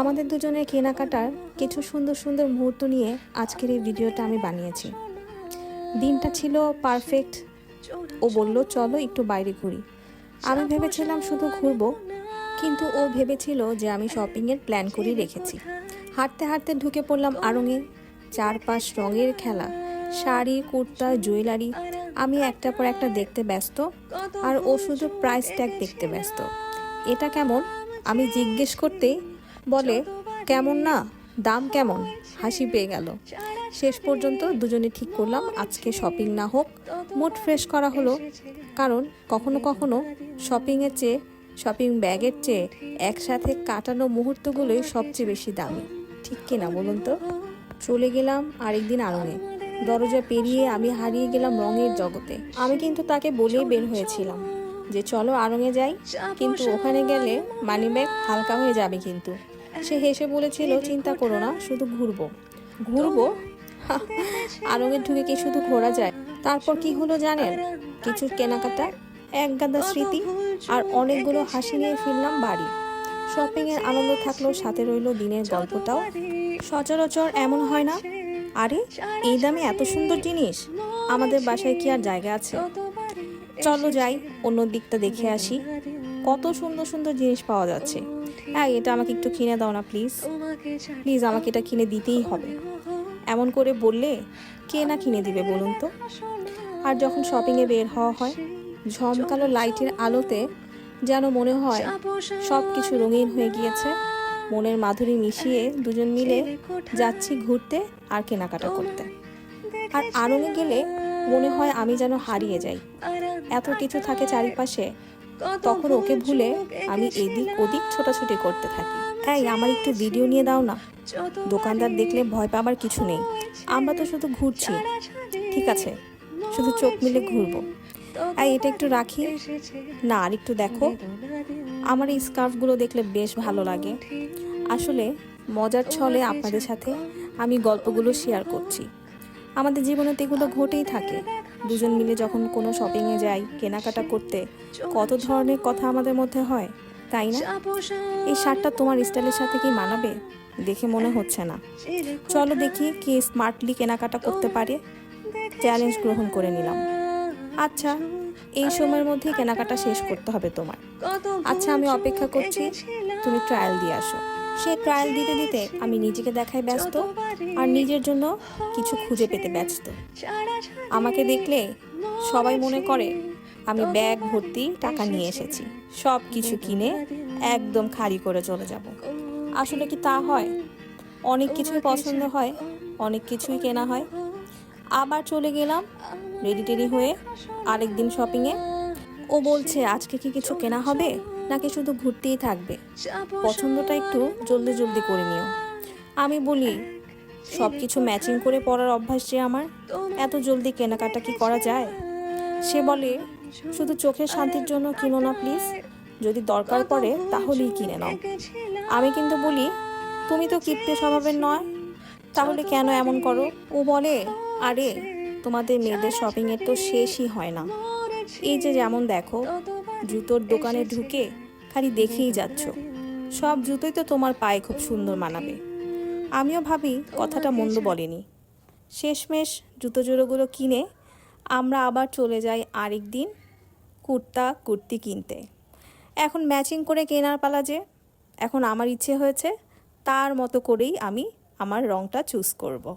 আমাদের দুজনের কেনাকাটার কিছু সুন্দর সুন্দর মুহূর্ত নিয়ে আজকের এই ভিডিওটা আমি বানিয়েছি। দিনটা ছিল পারফেক্ট ও বলল, চলো একটু বাইরে ঘুরি। আমি ভেবেছিলাম শুধু ঘুরবো, কিন্তু ও ভেবেছিল যে আমি শপিংয়ের প্ল্যান করেই রেখেছি। হাঁটতে হাঁটতে ঢুকে পড়লাম আড়ঙে। চারপাশ রঙের খেলা, শাড়ি, কুর্তা, জুয়েলারি। আমি একটা পর একটা দেখতে ব্যস্ত আর ও শুধু প্রাইস ট্যাগ দেখতে ব্যস্ত। এটা কেমন? আমি জিজ্ঞেস করতেই বলে, কেমন না? দাম কেমন? হাসি পেয়ে গেল। শেষ পর্যন্ত দুজনে ঠিক করলাম, আজকে শপিং না হোক, মুড ফ্রেশ করা হলো। কারণ কখনো কখনো শপিংয়ের চেয়ে শপিং ব্যাগের চেয়ে একসাথে কাটানো মুহূর্তগুলোই সবচেয়ে বেশি দামি। ঠিক কিনা বলুন তো? চলে গেলাম আরেকদিন আড়ঙে দরজা পেরিয়ে আমি হারিয়ে গেলাম রঙের জগতে। আমি কিন্তু তাকে বলেই বের হয়েছিলাম যে, চলো আড়ঙে যাই। কিন্তু ওখানে গেলে মানি ব্যাগ হালকা হয়ে যাবে কিন্তু। সে হেসে বলেছিল চিন্তা করো না শুধু ঘুরবো। ঘুরবো? আড়ঙে ঢুকে কি শুধু ঘোরা যায়? তারপর কি হলো জানেন? কিছু কেনাকাটা এক গাদা স্মৃতি আর অনেকগুলো হাসি নিয়ে ফিরলাম বাড়ি। শপিং এর আনন্দ থাকলেও সাথে রইল দিনের গল্পটাও। সচরাচর এমন হয় না? আরে এই দামে এত সুন্দর জিনিস? আমাদের বাসায় কি আর জায়গা আছে? চলো যাই অন্য দিকটা দেখে আসি। কত সুন্দর সুন্দর জিনিস পাওয়া যাচ্ছে। হ্যাঁ এটা আমাকে একটু কিনে দাও না প্লিজ প্লিজ আমাকে এটা কিনে দিতেই হবে। এমন করে বললে কে না কিনে দিবে বলুন তো? আর যখন শপিংয়ে বের হওয়া হয়, ঝমকালো লাইটের আলোতে যেন মনে হয় সব কিছু রঙিন হয়ে গিয়েছে, মনের মাধুরী মিশিয়ে দুজন মিলে যাচ্ছি ঘুরতে আর কেনাকাটা করতে। আর আড়ঙে গেলে মনে হয় আমি যেন হারিয়ে যাই। এত কিছু থাকে চারিপাশে তখন ওকে ভুলে আমি এদিক ওদিক ছোটাছুটি করতে থাকি। এই আমার একটু ভিডিও নিয়ে দাও না। দোকানদার দেখলে ভয় পাবার কিছু নেই। আমরা তো শুধু ঘুরছি। ঠিক আছে শুধু চোখ মিলে ঘুরবো। এই এটা একটু রাখি। না আর একটু দেখো আমার এই স্কার্ফগুলো দেখলে বেশ ভালো লাগে। আসলে মজার ছলে আপনাদের সাথে আমি গল্পগুলো শেয়ার করছি। আমাদের জীবনে তো এগুলো ঘটেই থাকে। দুজন মিলে যখন কোনো শপিংয়ে যাই কেনাকাটা করতে, কত ধরনের কথা আমাদের মধ্যে হয়, তাই না? এই শার্টটা তোমার স্টাইলের সাথে কি মানাবে? দেখে মনে হচ্ছে না। চলো দেখি কে স্মার্টলি কেনাকাটা করতে পারে। চ্যালেঞ্জ গ্রহণ করে নিলাম। আচ্ছা এই সময়ের মধ্যে কেনাকাটা শেষ করতে হবে তোমার। আচ্ছা আমি অপেক্ষা করছি। তুমি ট্রায়াল দিয়ে আসো। সে ট্রায়াল দিতে দিতে আমি নিজেকে দেখাই ব্যস্ত আর নিজের জন্য কিছু খুঁজে পেতে ব্যস্ত। আমাকে দেখলে সবাই মনে করে আমি ব্যাগ ভর্তি টাকা নিয়ে এসেছি সব কিছু কিনে একদম খালি করে চলে যাব। আসলে কি তা হয়? অনেক কিছুই পছন্দ হয়, অনেক কিছুই কেনা হয়। আবার চলে গেলাম রেডি টেডি হয়ে আরেক দিন শপিংয়ে ও বলছে, আজকে কি কিছু কেনা হবে? নাকি শুধু ঘুরতেই থাকবে? পছন্দটা একটু জলদি জলদি করে নিও। আমি বলি সব কিছু ম্যাচিং করে পরার অভ্যাস যে আমার এত জলদি কেনাকাটা কি করা যায়? সে বলে শুধু চোখের শান্তির জন্য কিনো না প্লিজ যদি দরকার পড়ে তাহলেই কিনে নাও। আমি কিন্তু বলি তুমি তো কিপ্টে স্বভাবের নয়। তাহলে কেন এমন করো? ও বলে আরে তোমাদের মেয়েদের শপিংয়ের তো শেষই হয় না। এই যে যেমন দেখো জুতোর দোকানে ঢুকে খালি দেখেই যাচ্ছ। সব জুতোই তো তোমার পায়ে খুব সুন্দর মানাবে। আমিও ভাবি কথাটা মন্দ বলেনি। শেষমেশ জুতো জোড়োগুলো কিনে আমরা আবার চলে যাই আরেক দিন কুর্তা, কুর্তি কিনতে। এখন ম্যাচিং করে কেনার পালা যে, এখন আমার ইচ্ছে হয়েছে তার মতো করেই আমি আমার রংটা চুজ করব।